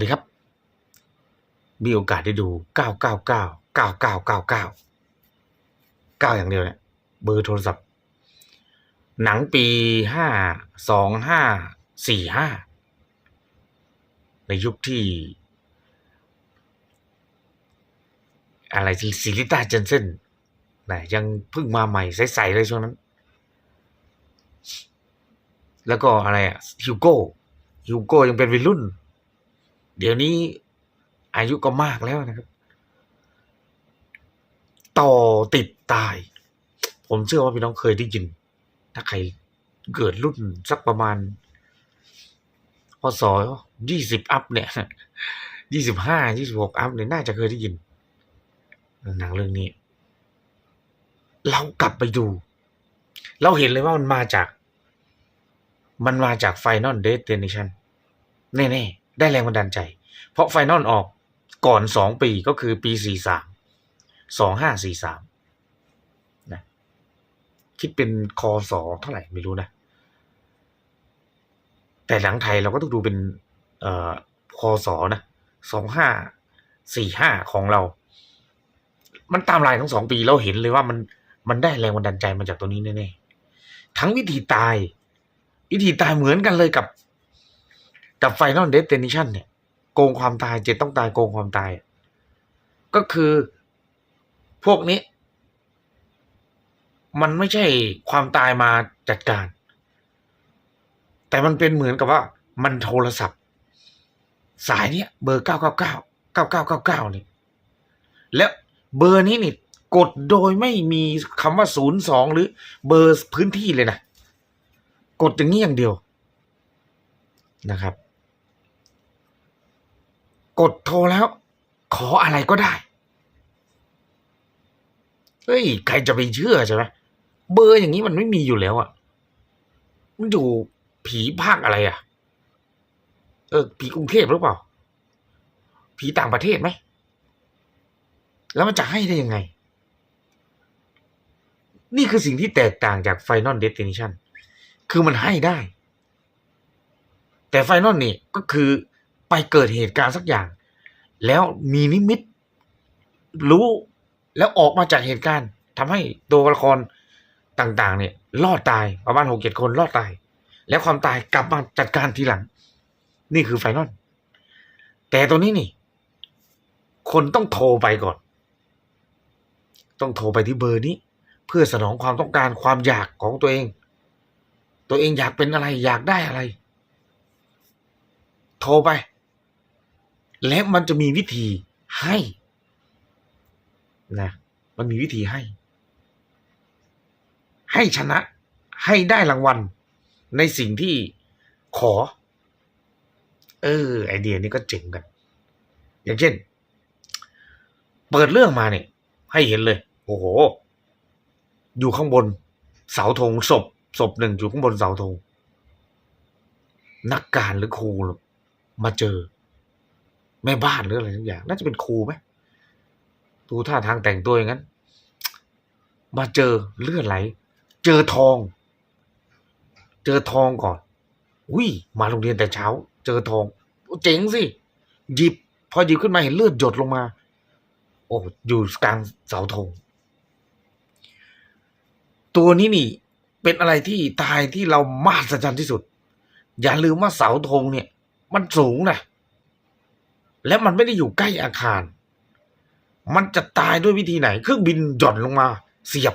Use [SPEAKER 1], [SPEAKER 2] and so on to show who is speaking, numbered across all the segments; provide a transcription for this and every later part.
[SPEAKER 1] วัสดีครับ มีโอกาสได้ดู 999 9999 9 อย่างเดียวเนี่ย เบอร์โทรศัพท์ หนังปี 52545ในยุคที่ อะไรที่ซิลิต้าเจนเซนนะยังเพิ่งมาใหม่ใสๆเลยช่วงนั้น แล้วก็อะไรอะฮิวโก้ฮิวโก้ยังเป็นวัยรุ่น เดี๋ยวนี้อายุก็มากแล้วนะครับ ต่อติดตาย ผมเชื่อว่าพี่น้องเคยได้ยิน ถ้าใครเกิดรุ่นสักประมาณพศยี่สิบอัพเนี่ยยี่สิบห้ายี่สิบหกอัพเนี่ยน่าจะเคยได้ยิน หนังเรื่องนี้ เรากลับไปดู เราเห็นเลยว่ามันมาจาก มันมาจาก Final Destination แน่ๆ ได้แรงบันดาลใจ เพราะ Final ออกก่อนสองปีก็คือปีสี่สามสองห้าสี่สามนะคิดเป็นคอสอเท่าไหร่ไม่รู้นะ แต่หลังไทยเราก็ต้องดูเป็นเอ่อคอสอนะสองห้าสี่ห้าของเรา มันตามลายทั้งสองปีเราเห็นเลยว่ามันมันได้แรงบันดาลใจมาจากตัวนี้แน่ๆทั้งวิธีตาย วิธีตายเหมือนกันเลยกับ กับ Final Destination เนี่ยโกงความตายเจ็ดต้องตายโกงความตาย ก็คือพวกนี้ มันไม่ใช่ความตายมาจัดการ แต่มันเป็นเหมือนกับว่ามันโทรศัพท์ สายเนี้ยเบอร์เก้าเก้าเก้าเก้าเก้าเก้าเก้านี่แล้วเบอร์นี้นี่กดโดยไม่มีคำว่าศูนย์สองหรือเบอร์พื้นที่เลยนะ กดอย่างนี้อย่างเดียวนะครับ กดโทรแล้ว ขออะไรก็ได้ เฮ้ย ใครจะไปเชื่อใช่ไหมเบอร์อย่างนี้มันไม่มีอยู่แล้วอะ่ะ มันอยู่ผีภาคอะไรอะ่ะ เออ ผีกรุงเทพหรือเปล่า ผีต่างประเทศไหม แล้วมันจะให้ได้ยังไง นี่คือสิ่งที่แตกต่างจาก Final Destination คือมันให้ได้ แต่ Final นี่ก็คือ ไปเกิดเหตุการณ์สักอย่าง แล้วมีนิมิต รู้แล้วออกมาจากเหตุการณ์ทำให้ตัวละครต่าง ๆ เนี่ยรอดตายประมาณหกเจ็ดคนรอดตาย แล้วความตายกลับมาจัดการทีหลัง นี่คือไฟนอลแต่ตัวนี้นี่ คนต้องโทรไปก่อน ต้องโทรไปที่เบอร์นี้ เพื่อสนองความต้องการความอยากของตัวเอง ตัวเองอยากเป็นอะไรอยากได้อะไร โทรไป และมันจะมีวิธีให้นะมันมีวิธีให้ ให้ชนะให้ได้รางวัล ในสิ่งที่ขอ เออ ไอเดียนี้ก็เจ๋งกัน อย่างเช่น เปิดเรื่องมาเนี่ย ให้เห็นเลย โอ้โห อยู่ข้างบน เสาธงศพศพหนึ่งอยู่ข้างบนเสาธงนักการหรือครูมาเจอ แม่บ้านหรืออะไรทุกอย่าง น่าจะเป็นครูไหมดูท่าทางแต่งตัวอย่างนั้น มาเจอเลือดไหล เจอทอง เจอทองก่อน อุ้ยมาโรงเรียนแต่เช้า เจอทองเจ๋งสิหยิบ พอหยิบขึ้นมาเห็นเลือดหยดลงมา โอ้อยู่กลางเสาธงตัวนี้นี่ เป็นอะไรที่ตายที่เรามหัศจรรย์ที่สุด อย่าลืมว่าเสาธงเนี่ย มันสูงนะ และมันไม่ได้อยู่ใกล้อาคาร มันจะตายด้วยวิธีไหน เครื่องบินหย่อนลงมา เสียบ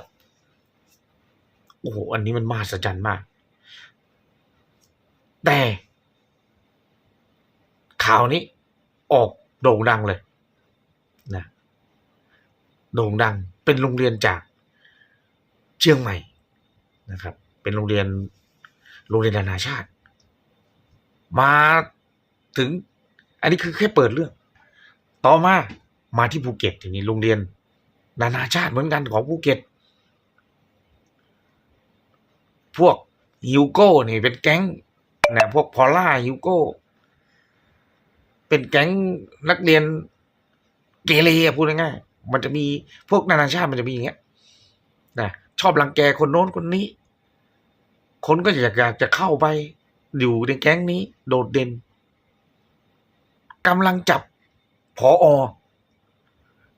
[SPEAKER 1] โอ้โห อันนี้มันมหัศจรรย์มาก แต่ข่าวนี้ออกโด่งดังเลยนะโด่งดัง เป็นโรงเรียนจากเชียงใหม่นะครับ เป็นโรงเรียนโรงเรียนนานาชาติ มาถึง อันนี้คือแค่เปิดเรื่อง ต่อมามาที่ภูเก็ตทีนี้โรงเรียน นานาชาติเหมือนกันของภูเก็ต พวกฮิวโก้นี่เป็นแก๊งนะพวกพอล่าฮิวโก้ เป็นแก๊งนักเรียนเกเรพูดง่ายๆมันจะมีพวกนานาชาติมันจะมีอย่างเงี้ยนะชอบรังแกคนโน้นคนนี้ คนก็อยากอยากจะเข้าไป อยู่ในแก๊งนี้ โดดเด่น กำลังจับพออ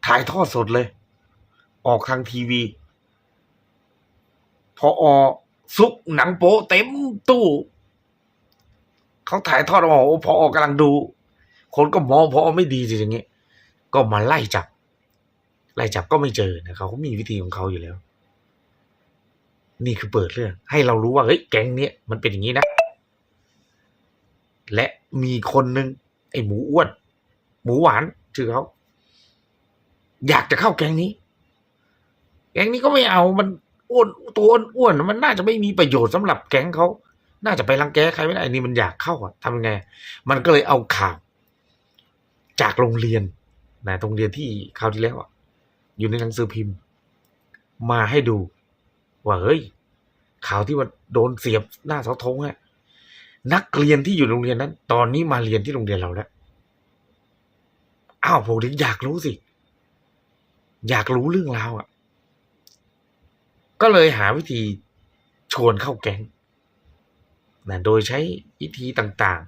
[SPEAKER 1] ถ่ายทอดสดเลย ออกทางทีวีพออซุกหนังโป๊เต็มตู้ เขาถ่ายทอดออกมาโอ้พออกำลังดู คนก็มองพอไม่ดีสิอย่างเงี้ยก็มาไล่จับ ไล่จับก็ไม่เจอนะเขาก็มีวิธีของเขาอยู่แล้ว นี่คือเปิดเรื่อง ให้เรารู้ว่าเฮ้ยแก๊งเนี้ยมันเป็นอย่างนี้นะ และมีคนหนึ่ง ไอ้หมูอ้วน หมูหวานชื่อเขาอยากจะเข้าแก๊งนี้ แก๊งนี้ก็ไม่เอามันอ้วนตัวอ้วนๆมันน่าจะไม่มีประโยชน์สำหรับแก๊งเขาน่าจะไปรังแกใครไม่ได้นี่มันอยากเข้าอะทำยังไงมันก็เลยเอาข่าว จากโรงเรียนนะโรงเรียนที่คราวที่แล้วอะ อยู่ในหนังสือพิมพ์ มาให้ดู ว่าเฮ้ยข่าวที่ว่าโดนเสียบหน้าเสาธงอะ นักเรียนที่อยู่โรงเรียนนั้น ตอนนี้มาเรียนที่โรงเรียนเราแล้วอ้าวผมถึงอยากรู้สิ อยากรู้เรื่องราวอะ ก็เลยหาวิธีชวนเข้าแก๊งนะโดยใช้วิธีต่าง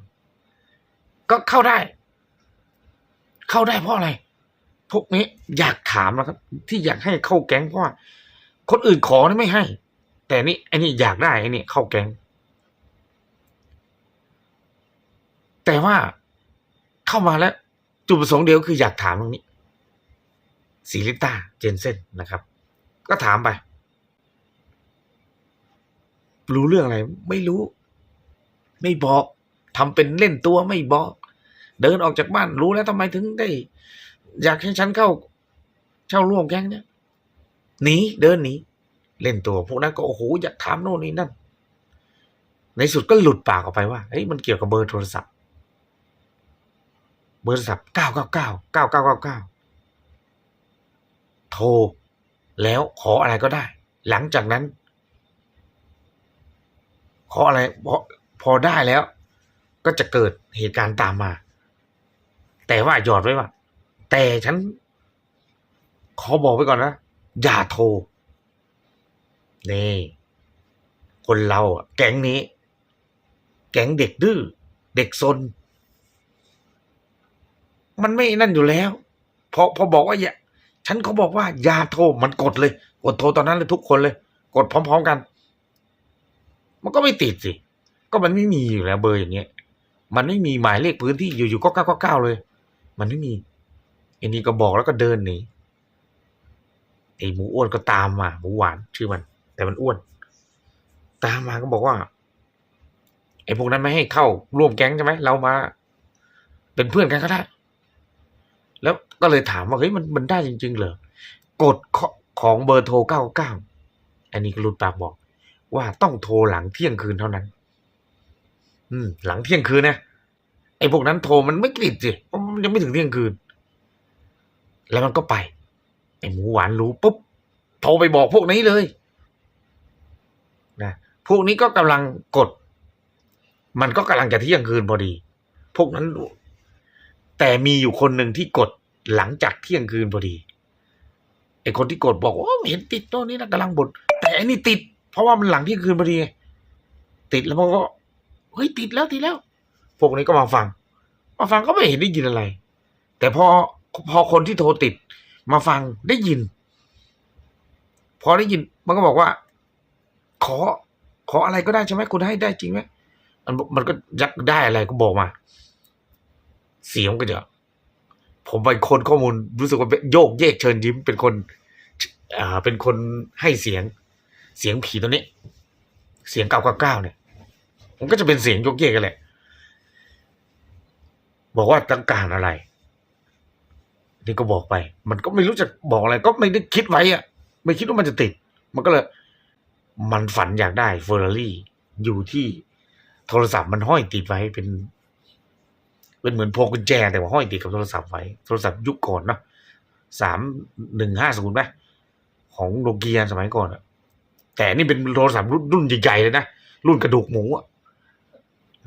[SPEAKER 1] ๆ ก็เข้าได้ เข้าได้เพราะอะไร พวกนี้อยากถามนะครับ ที่อยากให้เข้าแก๊งเพราะว่าคนอื่นขอนี่ไม่ให้ แต่นี่ไอ้นี่อยากได้ไอ้นี่เข้าแก๊ง แต่ว่าเข้ามาแล้ว จุดประสงค์เดียวคืออยากถามตรงนี้สีลิต้าเจนเซนนะครับ ก็ถามไป รู้เรื่องอะไร ไม่รู้ ไม่บอกทำเป็นเล่นตัวไม่บอก เดินออกจากบ้านรู้แล้วทำไมถึงได้ อยากให้ฉันเข้า เช่าร่วมแก๊งเนี่ยหนีเดินหนีเล่นตัวพวกนั้นก็โอ้โหอยากถามโน่นนี่นั่น ในสุดก็หลุดปากออกไปว่าเฮ้ยมันเกี่ยวกับเบอร์โทรศัพท์ เบอร์โทรศัพท์เก้าเก้าเก้าเก้าเก้าเก้าเก้าโทร แล้วขออะไรก็ได้ หลังจากนั้น ขออะไรพอพอได้แล้ว ก็จะเกิดเหตุการณ์ตามมา แต่ว่าหยอดไว้ว่า แต่ฉัน ขอบอกไว้ก่อนนะ อย่าโทร นี่ คนเราอะแก๊งนี้ แก๊งเด็กดื้อ เด็กซน มันไม่นั่นอยู่แล้ว พอพอบอกว่าอย่าฉันเขาบอกว่าอย่าโทรมันกดเลย กดโทรตอนนั้นเลยทุกคนเลย กดพร้อม ๆกัน มันก็ไม่ติดสิ ก็มันไม่มีอยู่แล้วเบอร์อย่างเงี้ย มันไม่มีหมายเลขพื้นที่อยู่ๆก็เก้าเก้าเก้าเลย มันไม่มีไอ้นี่ก็บอกแล้วก็เดินหนีไอ้หมูอ้วนก็ตามมาหมูหวานชื่อมัน แต่มันอ้วน ตามมาก็บอกว่าไอ้พวกนั้นไม่ให้เข้าร่วมแก๊งใช่ไหมเรามา เป็นเพื่อนกันก็ได้ แล้วก็เลยถามว่าเฮ้ยมันมันได้จริง ๆ เหรอกฎของเบอร์โทรเก้าเก้าอันนี้ก็รุดปากบอก ว่าต้องโทรหลังเที่ยงคืนเท่านั้น อืม หลังเที่ยงคืนนะไอ้พวกนั้นโทรมันไม่ติดสิเพราะมันยังไม่ถึงเที่ยงคืน แล้วมันก็ไป ไอ้หมูหวานรู้ปุ๊บโทรไปบอกพวกนี้เลยนะพวกนี้ก็กำลังกด มันก็กำลังจะเที่ยงคืนพอดี พวกนั้น แต่มีอยู่คนหนึ่งที่กดหลังจากเที่ยงคืนพอดีไอคนที่กดบอกว่าเห็นติดตัวนี้นะกำลังบดแต่อันนี้ติด เพราะว่ามันหลังเที่ยงคืนพอดี ติดแล้วมันก็เฮ้ยติดแล้วติดแล้ว พวกนี้ก็มาฟัง มาฟังก็ไม่เห็นได้ยินอะไร แต่พอพอคนที่โทรติด มาฟังได้ยิน พอได้ยิน มันก็บอกว่า ขอ ขออะไรก็ได้ใช่ไหมคุณให้ได้จริงไหมมันมันก็ยักได้อะไรก็บอกมา เสียงก็จะผมเป็นคนข้อมูลรู้สึกว่าโยกเยกเชิญยิ้มเป็นคนอ่าเป็นคนให้เสียง เสียงผีตัวนี้ เสียงเก้าเก้าเก้าเนี่ย มันก็จะเป็นเสียงโยกเยกกันแหละ บอกว่าต้องการอะไร นี่ก็บอกไป มันก็ไม่รู้จะบอกอะไร ก็ไม่ได้คิดไว้อะไม่คิดว่ามันจะติด มันก็เลย มันฝันอยากได้เฟอร์รารี่อยู่ที่โทรศัพท์มันห้อยติดไว้เป็น เป็นเหมือนพวงกุญแจแต่ว่าห้อยติดกับโทรศัพท์ไว้โทรศัพท์ยุคก่อนเนาะสามหนึ่งห้าศูนย์ไหมของโนเกียสมัยก่อนอะแต่นี่เป็นโทรศัพท์รุ่นใหญ่ๆเลยนะรุ่นกระดูกหมูอะ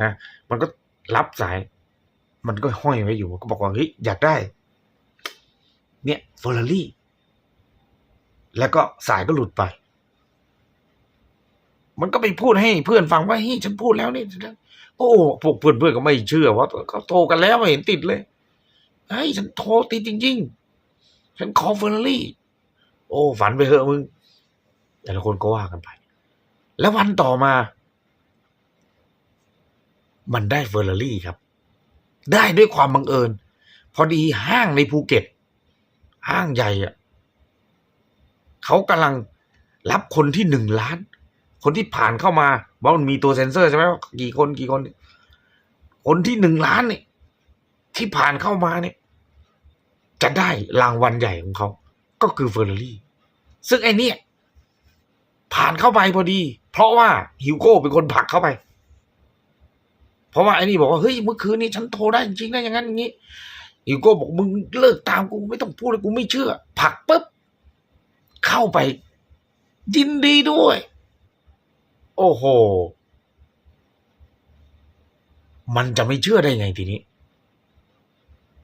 [SPEAKER 1] นะมันก็รับสาย มันก็ห้อยไว้อยู่ก็บอกว่าเฮ้ยอยากได้ เนี่ยเฟอร์รารี่แล้วก็สายก็หลุดไป มันก็ไปพูดให้เพื่อนฟังว่าเฮ้ยฉันพูดแล้วนี่ โอ้พวกเพื่อนเพื่อนๆก็ไม่เชื่อว่าเขาโทรกันแล้วไม่เห็นติดเลยเฮ้ฉันโทรติดจริง ๆ ฉันขอเฟอร์รี่ โอ้ ฝันไปเหอะมึง แต่ละคนก็ว่ากันไป แล้ววันต่อมา มันได้เฟอร์รารี่ครับ ได้ด้วยความบังเอิญ พอดีห้างในภูเก็ต ห้างใหญ่อะเขากำลังรับคนที่หนึ่งล้าน คนที่ผ่านเข้ามา เพรามันมีตัวเซ็นเซอร์ใช่ไหมว่ากี่คนกี่คน คนที่หนึ่งล้านเนี่ยที่ผ่านเข้ามาเนี่ยจะได้รางวัลใหญ่ของเขา ก็คือเฟอร์รารี่ ซึ่งไอ้เนี่ยผ่านเข้าไปพอดี เพราะว่าฮิวโก้เป็นคนผลักเข้าไป เพราะว่าไอ้นี่บอกว่าเฮ้ยเมื่อคืนนี้ฉันโทรได้จริงๆนะอย่างนั้นอย่างนี้ฮิวโก้บอกมึงเลิกตามกูไม่ต้องพูดเลยกูไม่เชื่อผลักปุ๊บเข้าไปยินดีด้วย โอ้โห มันจะไม่เชื่อได้ไงทีนี้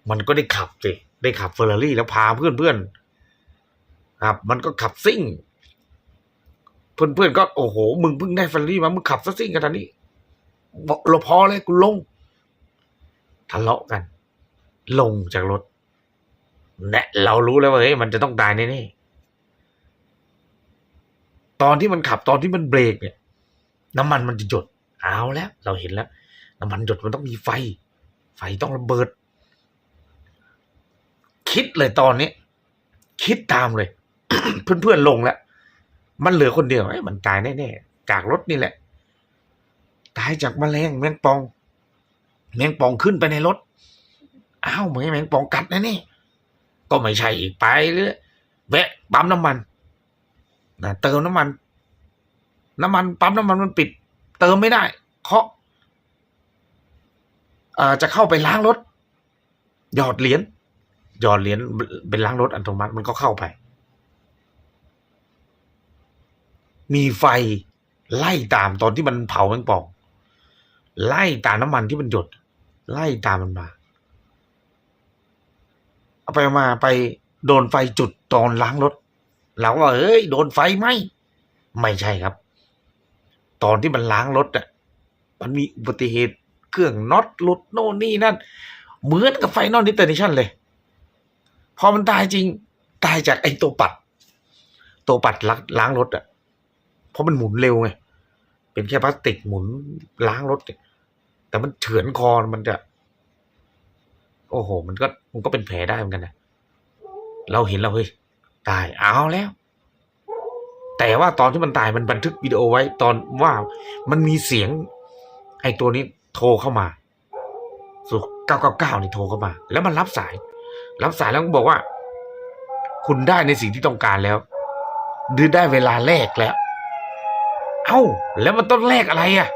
[SPEAKER 1] มันก็ได้ขับสิได้ขับเฟอร์รารี่แล้วพาเพื่อนๆครับ มันก็ขับซิ่ง เพื่อนๆก็โอ้โห มึงเพิ่งได้เฟอร์รารี่มามึงขับซะซิ่งขนาดนี้บอกเราพอเลยกูลงทะเลาะกัน ลงจากรถแนะเรารู้แล้วว่าเฮ้ยมันจะต้องตายแน่ๆตอนที่มันขับตอนที่มันเบรกเนี่ย น้ำมันมันจะหยดเอาแล้วเราเห็นแล้ว น้ำมันหยดมันต้องมีไฟ ไฟต้องระเบิด คิดเลยตอนนี้ คิดตามเลย เพื่อนๆลงแล้ว มันเหลือคนเดียวไอ้มันตายแน่ๆจากรถนี่แหละ ตายจากแมลงแมงปอง แมงปองขึ้นไปในรถอ้าวไม่แมงปองกัดนะนี่ก็ไม่ใช่อีกไปเลยแวะปั๊มน้ำมันนะเติมน้ำมัน น้ำมันปั๊มน้ำมันมันปิด เติมไม่ได้ เคาะจะเข้าไปล้างรถ หยอดเหรียญหยอดเหรียญเป็นล้างรถอัตโนมัติมันก็เข้าไป มีไฟไล่ตามตอนที่มันเผาแมงป่องไล่ตามน้ำมันที่มันหยด ไล่ตามมันมา เอาไปมาไปโดนไฟจุดตอนล้างรถเราก็เอ้ย โดนไฟไหมไม่ใช่ครับ ตอนที่มันล้างรถอะมันมีอุบัติเหตุเครื่องน็อตหลุดโน่นนี่นั่น เหมือนกับไฟนอลดิเตอร์เนชั่นเลย พอมันตายจริง ตายจากไอ้ตัวปัด ตัวปัดล้างล้างรถอะเพราะมันหมุนเร็วไงเป็นแค่พลาสติกหมุนล้างรถเนี่ยแต่มันเฉือนคอมันจะ โอ้โห มันก็มันก็เป็นแผลได้เหมือนกันนะเราเห็นเราเฮ้ยตายเอาแล้ว แต่ว่าตอนที่มันตายมันบันทึกวิดีโอไว้ตอนว่ามันมีเสียง ไอ้ตัวนี้โทรเข้ามาสุเก้าเก้าเก้านี่โทรเข้ามา แล้วมันรับสาย รับสายแล้วก็บอกว่า คุณได้ในสิ่งที่ต้องการแล้วหรือได้เวลาแลกแล้ว เอ้า แล้วมันต้องแลกอะไรอะ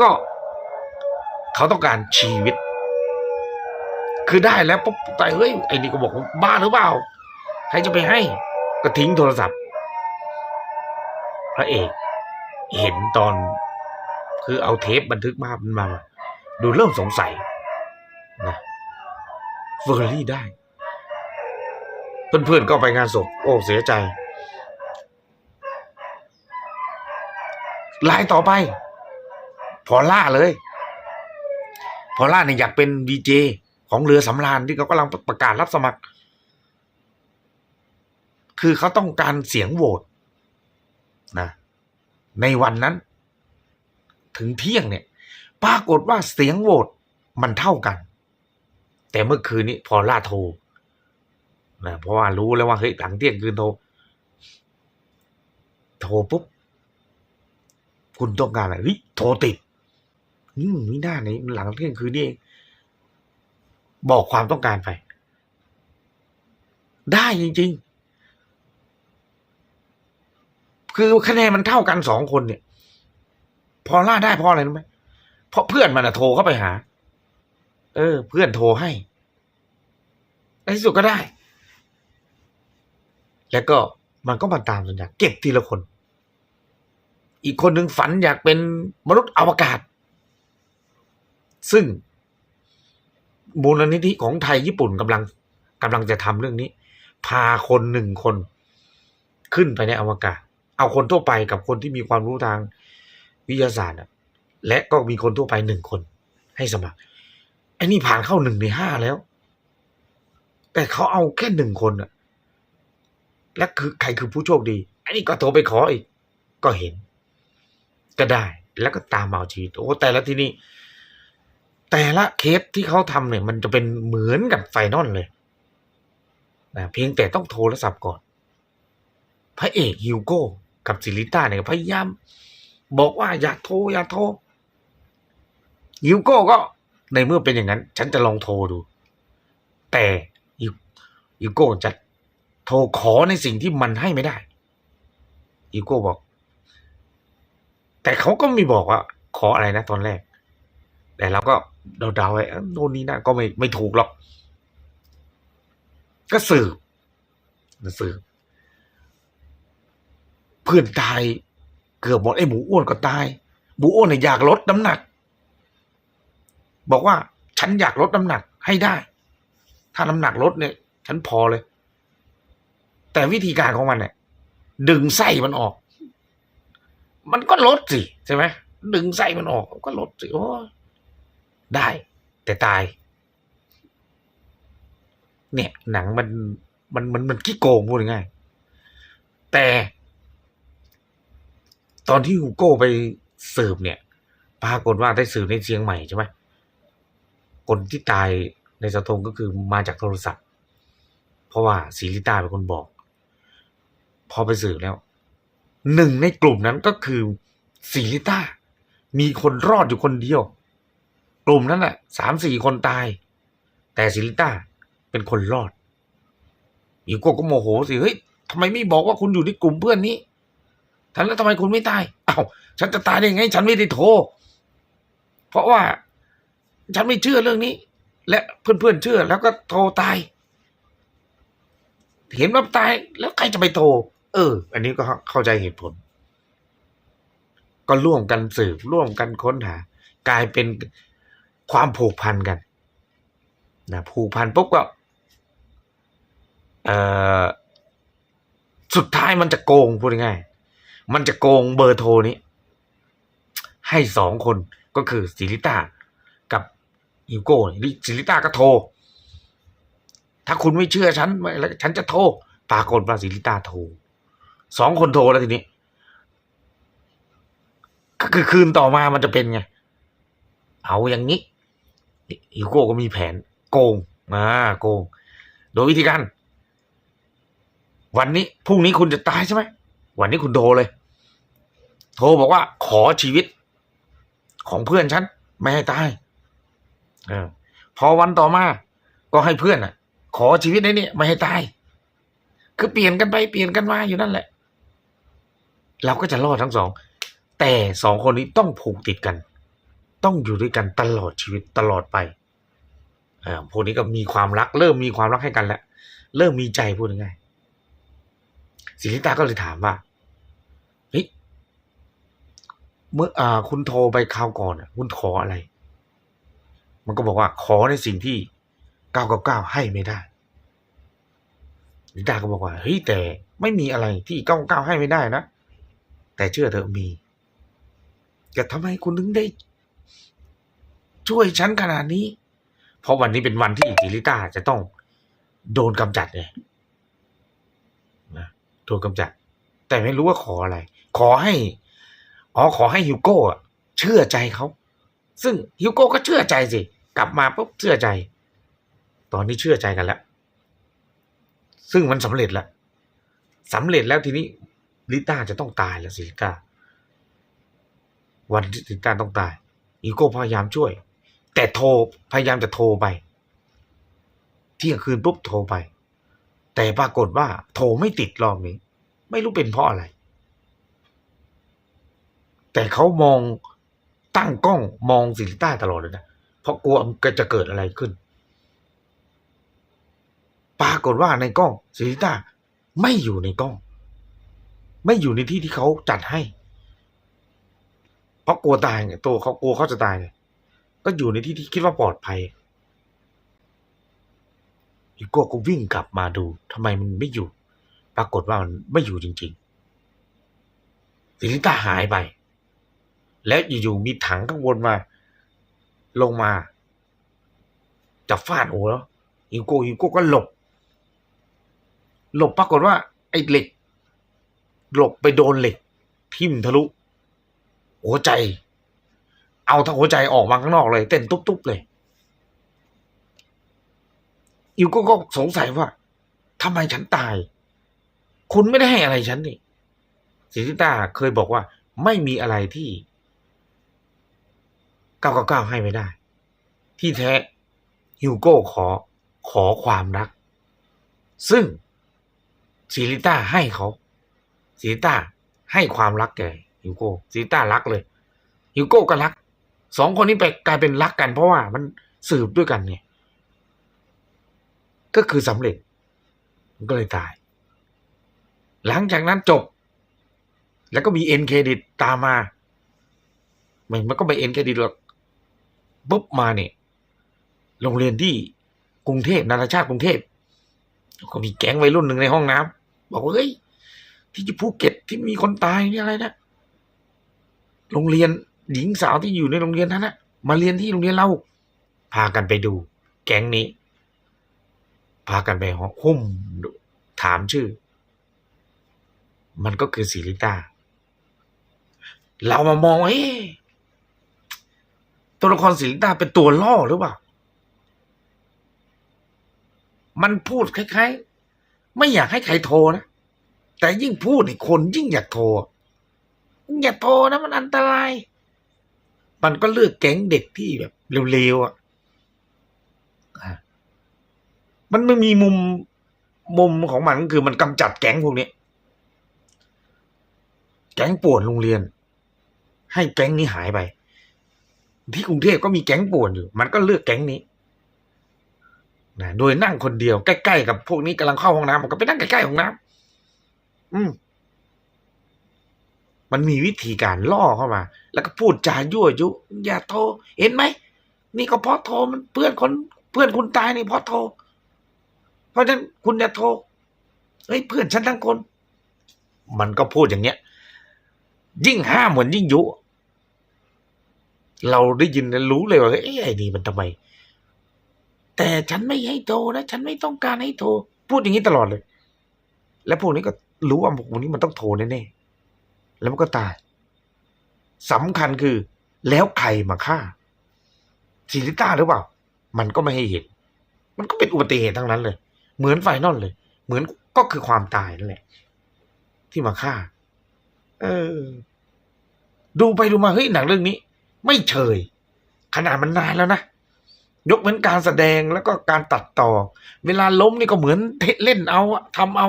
[SPEAKER 1] ก็ เขาต้องการชีวิต คือได้แล้วปุ๊บแต่เฮ้ยไอ้นี่ก็บอกบ้าหรือเปล่าใครจะไปให้ ก็ทิ้งโทรศัพท์ ระเอกเห็นตอนคือเอาเทปบันทึกภาพมันมา ดูเริ่มสงสัยนะเฟอร์รี่ได้ เพื่อนๆก็ไปงานศพโอ้เสียใจลายต่อไป พอล่าเลย พอล่าเนี่ยอยากเป็นดีเจของเรือสำราญที่เขากำลังประกาศรับสมัคร คือเขาต้องการเสียงโหวต นะในวันนั้น ถึงเที่ยงเนี่ย ปรากฏว่าเสียงโหวตมันเท่ากัน แต่เมื่อคืนนี้พอล่าโทรนะเพราะว่ารู้แล้วว่าเฮ้ยหลังเที่ยงคืนโทรโทรปุ๊บคุณต้องการอะไรเฮ้ยโทรติดอืมนี่น่าในหลังเที่ยงคืนนี่เองบอกความต้องการไป ได้จริง ๆ คือคะแนนมันเท่ากันสองคนเนี่ย พอล่าได้เพราะอะไรรู้ไหมเพราะเพื่อนมันอะโทรเข้าไปหา เออ เพื่อนโทรให้ในที่สุดก็ได้ แล้วก็มันก็มาตามสัญญาเก็บทีละคน อีกคนหนึ่งฝันอยากเป็นมนุษย์อวกาศ ซึ่งมูลนิธิของไทยญี่ปุ่นกำลังกำลังจะทำเรื่องนี้ พาคนหนึ่งคน ขึ้นไปในอวกาศ เอาคนทั่วไปกับคนที่มีความรู้ทางวิทยาศาสตร์และก็มีคนทั่วไปหนึ่งคน ให้สมัครไอ้นี่ผ่านเข้าหนึ่งในห้าแล้ว แต่เขาเอาแค่หนึ่งคนอะและคือใครคือผู้โชคดีไอันนี้ก็โทรไปขออีก ก็เห็น ก็ได้แล้วก็ตามมาเอาชีวิตโอ้แต่ละที่นี่แต่ละเคสที่เขาทำเนี่ย มันจะเป็นเหมือนกับไฟนอลเลยนะเพียงแต่ต้องโทรศัพท์ก่อน พระเอกฮิวโก้ กับซิลิต้าเนี่ยพยายาม บอกว่าอย่าโทรอย่าโทรฮิวโก้ก็ในเมื่อเป็นอย่างนั้น ฉันจะลองโทรดู แต่ฮิวฮิวโก้จะโทรขอในสิ่งที่มันให้ไม่ได้ฮิวโก้บอก แต่เขาก็ไม่บอกว่าขออะไรนะตอนแรก แต่เราก็เดาๆไว้เอ้าโน่นนี่นั่นก็ไม่ไม่ถูกหรอก ก็สืบสืบ เพื่อนตาย เกือบหมดไอ้หมูอ้วนก็ตาย หมูอ้วนเนี่ยอยากลดน้ำหนัก บอกว่าฉันอยากลดน้ำหนักให้ได้ ถ้าน้ำหนักลดเนี่ย ฉันพอเลย แต่วิธีการของมันเนี่ย ดึงไส้มันออก มันก็ลดสิใช่ไหมดึงไส้มันออกก็ลดสิโอ้ได้ แต่ตาย เนี่ย หนังมันมันมันมันขี้โกงพูดง่ายแต่ ตอนที่ฮูโก้ไปสืบเนี่ย ปรากฏว่าได้สืบในเชียงใหม่ใช่ไหมคนที่ตายในสะทงก็คือมาจากโทรศัพท์ เพราะว่าศรีลิตาเป็นคนบอก พอไปสืบแล้วหนึ่งในกลุ่มนั้นก็คือศรีลิตามีคนรอดอยู่คนเดียว กลุ่มนั้นแหละสามสี่คนตาย แต่ศรีลิตาเป็นคนรอดอีโก้ก็โมโหสิเฮ้ยทำไมไม่บอกว่าคุณอยู่ในกลุ่มเพื่อนนี้ ท่านแล้วทำไมคุณไม่ตายเอ้าฉันจะตายได้ยังไง ฉันไม่ได้โทร เพราะว่าฉันไม่เชื่อเรื่องนี้ และเพื่อนๆเชื่อ แล้วก็โทรตาย เห็นว่าตาย แล้วใครจะไปโทร เออ อันนี้ก็เข้าใจเหตุผล ก็ร่วมกันสืบร่วมกันค้นหา กลายเป็นความผูกพันกันนะผูกพันปุ๊บก็เออสุดท้ายมันจะโกงพูดง่าย มันจะโกงเบอร์โทรนี้ ให้สองคนก็คือศิริต้ากับฮิวโก้นี่ศิริต้าก็โทร ถ้าคุณไม่เชื่อฉันแล้วฉันจะโทรปรากฏว่าศิริต้าโทรสองคนโทรแล้วทีนี้ ก็คือคืนต่อมามันจะเป็นไง เอาอย่างนี้ฮิวโก้ก็มีแผน โกงอ่าโกง โดยวิธีการวันนี้พรุ่งนี้คุณจะตายใช่ไหม วันนี้คุณโทรเลย โทรบอกว่าขอชีวิต ของเพื่อนฉัน ไม่ให้ตายเออพอวันต่อมา ก็ให้เพื่อนอะ ขอชีวิตในนี้ไม่ให้ตาย คือเปลี่ยนกันไปเปลี่ยนกันมาอยู่นั่นแหละ เราก็จะรอดทั้งสอง แต่สองคนนี้ต้องผูกติดกัน ต้องอยู่ด้วยกันตลอดชีวิตตลอดไปเออพวกนี้ก็มีความรัก เริ่มมีความรักให้กันแล้ว เริ่มมีใจพูดง่ายๆศิริตาก็เลยถามว่าเฮ้ย เมื่ออ่าคุณโทรไปคราวก่อนอะคุณขออะไร มันก็บอกว่าขอในสิ่งที่เก้าก้าเก้าให้ไม่ได้ศิริตาก็บอกว่าเฮ้ยแต่ไม่มีอะไรที่เก้าเก้าให้ไม่ได้นะ แต่เชื่อเถอะมีแต่ทำไมคุณถึงได้ ช่วยฉันขนาดนี้ เพราะวันนี้เป็นวันที่จิริต้าจะต้องโดนกำจัดไงนะโดนกำจัด แต่ไม่รู้ว่าขออะไร ขอให้ อ๋อขอให้ฮิวโก้เชื่อใจเขา ซึ่งฮิวโก้ก็เชื่อใจสิ กลับมาปุ๊บเชื่อใจ ตอนนี้เชื่อใจกันแล้ว ซึ่งมันสำเร็จแล้วสำเร็จแล้วทีนี้ลิต้าจะต้องตายแล้วสิลิต้าวันที่ลิต้าต้องตายฮิวโก้พยายามช่วย แต่โทรพยายามจะโทรไป เที่ยงคืนปุ๊บโทรไป แต่ปรากฏว่า โทรไม่ติดรอบนี้ ไม่รู้เป็นเพราะอะไร แต่เขามองตั้งกล้องมองสิริต้าตลอดเลยนะเพราะกลัวมันจะเกิดอะไรขึ้น ปรากฏว่าในกล้องสิริต้าไม่อยู่ในกล้อง ไม่อยู่ในที่ที่เขาจัดให้ เพราะกลัวตายไงตัวเขากลัวเขาจะตายไงก็อยู่ในที่ที่คิดว่าปลอดภัยอีโก้ก็วิ่งกลับมาดูทำไมมันไม่อยู่ ปรากฏว่ามันไม่อยู่จริงๆสิริต้าหายไป และอยู่ๆมีถังข้างบนมา ลงมา จะฟาดโอแล้วฮิวโก้ฮิวโก้ก็หลบ หลบปรากฏว่า ไอ้เหล็ก หลบไปโดนเหล็ก ทิ่มทะลุ หัวใจ เอาทั้งหัวใจออกมาข้างนอกเลย เต้นตุ๊บๆเลยอิวก็ก็สงสัยว่าทำไมฉันตาย คุณไม่ได้ให้อะไรฉันนี่สิทิตาเคยบอกว่า ไม่มีอะไรที่ เก้าเก้าเก้าให้ไม่ได้ ที่แท้ฮิวโก้ขอขอความรัก ซึ่งซิลิต้าให้เขาซิลิต้าให้ความรักแก่ฮิวโก้ซิลิต้ารักเลยฮิวโก้ก็รักสองคนนี้ไปกลายเป็นรักกัน เพราะว่ามันสืบด้วยกันเนี่ย ก็คือสำเร็จมันก็เลยตาย หลังจากนั้นจบ แล้วก็มีเอ็นเครดิตตามมาไม่มันก็ไม่เอ็นเครดิตหรอก ปุ๊บมาเนี่ยโรงเรียนที่กรุงเทพนานาชาติกรุงเทพก็มีแก๊งวัยรุ่นหนึ่งในห้องน้ำบอกว่าเฮ้ยที่ภูเก็ตที่มีคนตายนี่อะไรนะโรงเรียนหญิงสาวที่อยู่ในโรงเรียนนั้นนะมาเรียนที่โรงเรียนเราพากันไปดู แก๊งนี้ พากันไปหุ้มถามชื่อ มันก็คือศิริตาเรามามองเอ๊ะ ตัวละครศิริตาเป็นตัวล่อหรือเปล่า มันพูดคล้ายๆ ไม่อยากให้ใครโทรนะ แต่ยิ่งพูดนี่คนยิ่งอยากโทร อย่าโทรนะมันอันตราย มันก็เลือกแก๊งเด็กที่แบบเร็วๆอะอะมันไม่มีมุมมุมของมันก็คือมันกำจัดแก๊งพวกนี้ แก๊งป่วนโรงเรียน ให้แก๊งนี้หายไป ที่กรุงเทพก็มีแก๊งป่วนอยู่ มันก็เลือกแก๊งนี้นะโดยนั่งคนเดียวใกล้ๆกับพวกนี้กำลังเข้าห้องน้ำมันก็ไปนั่งใกล้ๆห้องน้ำอืมมันมีวิธีการล่อเข้ามา แล้วก็พูดจายั่วยุ อย่าโทรเห็นไหมนี่ก็เพราะโทรมันเพื่อนคนเพื่อนคุณตายนี่เพราะโทรเพราะฉะนั้นคุณอย่าโทรเฮ้ยเพื่อนฉันทั้งคน มันก็พูดอย่างเนี้ย ยิ่งห้ามเหมือนยิ่งยุ เราได้ยินแล้วรู้เลยว่าเอ้ไอ้นี่มันทำไม แต่ฉันไม่ให้โทรนะฉันไม่ต้องการให้โทร พูดอย่างนี้ตลอดเลย แล้วพวกนี้ก็รู้ว่าพวกนี้มันต้องโทรแน่ๆแล้วมันก็ตายสำคัญคือ แล้วใครมาฆ่าซิลิต้าหรือเปล่า มันก็ไม่ให้เห็น มันก็เป็นอุบัติเหตุทั้งนั้นเลย เหมือนไฟนอลเลย เหมือนก็คือความตายนั่นแหละ ที่มาฆ่า เออ ดูไปดูมาเฮ้ยหนังเรื่องนี้ ไม่เฉย ขนาดมันนานแล้วนะ ยกเว้นการแสดงแล้วก็การตัดต่อ เวลาล้มนี่ก็เหมือนเล่นเอาอะทำเอา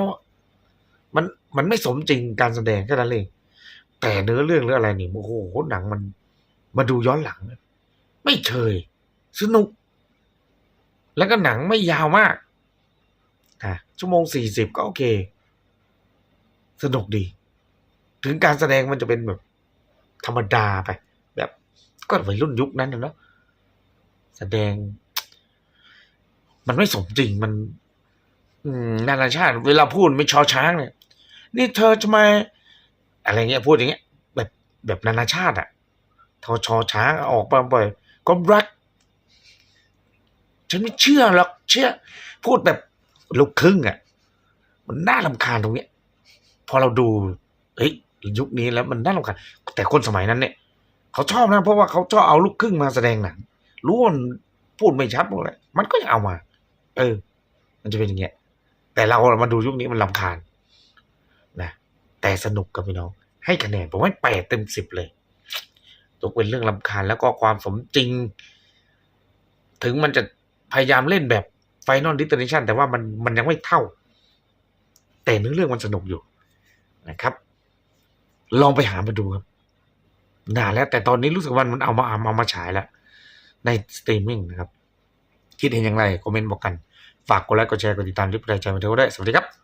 [SPEAKER 1] มันมันไม่สมจริงการแสดงแค่นั้นเองแต่เนื้อเรื่องหรืออะไรนี่โอ้โหหนังมันมาดูย้อนหลัง ไม่เฉยสนุก แล้วก็หนังไม่ยาวมากอะชั่วโมงสี่สิบก็โอเค สนุกดี ถึงการแสดงมันจะเป็นแบบ ธรรมดาไป ก็วัยรุ่นยุคนั้นนะเนาะแสดง มันไม่สมจริงมัน อืมนานาชาติ เวลาพูดไม่ชอช้างเนี่ย นี่เธอทำไมอะไรเงี้ยพูดอย่างเงี้ย แบบแบบนานาชาติอะทอชอช้างออกมาบ่อยก็รัก ฉันไม่เชื่อหรอกเชื่อ พูดแบบลูกครึ่งอะมันน่าลำคาญตรงเนี้ย พอเราดู เฮ้ยยุคนี้แล้วมันน่าลำคาญแต่คนสมัยนั้นเนี่ย เขาชอบนะ เพราะว่าเขาชอบเอาลูกครึ่งมาแสดงหนังรู้ว่าพูดไม่ชัดหมดเลยมันก็ยังเอามา เออ มันจะเป็นอย่างเงี้ย แต่เรามาดูยุคนี้มันลำคาญนะแต่สนุกกับพี่น้อง ให้คะแนนผมให้แปดเต็มสิบเลยตกเป็นเรื่องลำคาญแล้วก็ความสมจริง ถึงมันจะพยายามเล่นแบบไฟนอลดิสเทนชันแต่ว่ามันมันยังไม่เท่า แต่เนื้อเรื่องมันสนุกอยู่นะครับ ลองไปหามาดูครับ นานแล้ว แต่ตอนนี้รู้สึกว่ามันเอามาเอามาฉายแล้ว ในสตรีมมิ่งนะครับ คิดเห็นอย่างไร คอมเมนต์บอกกัน ฝากกดไลค์กดแชร์กดติดตามริบไรใจมาเทวได้ สวัสดีครับ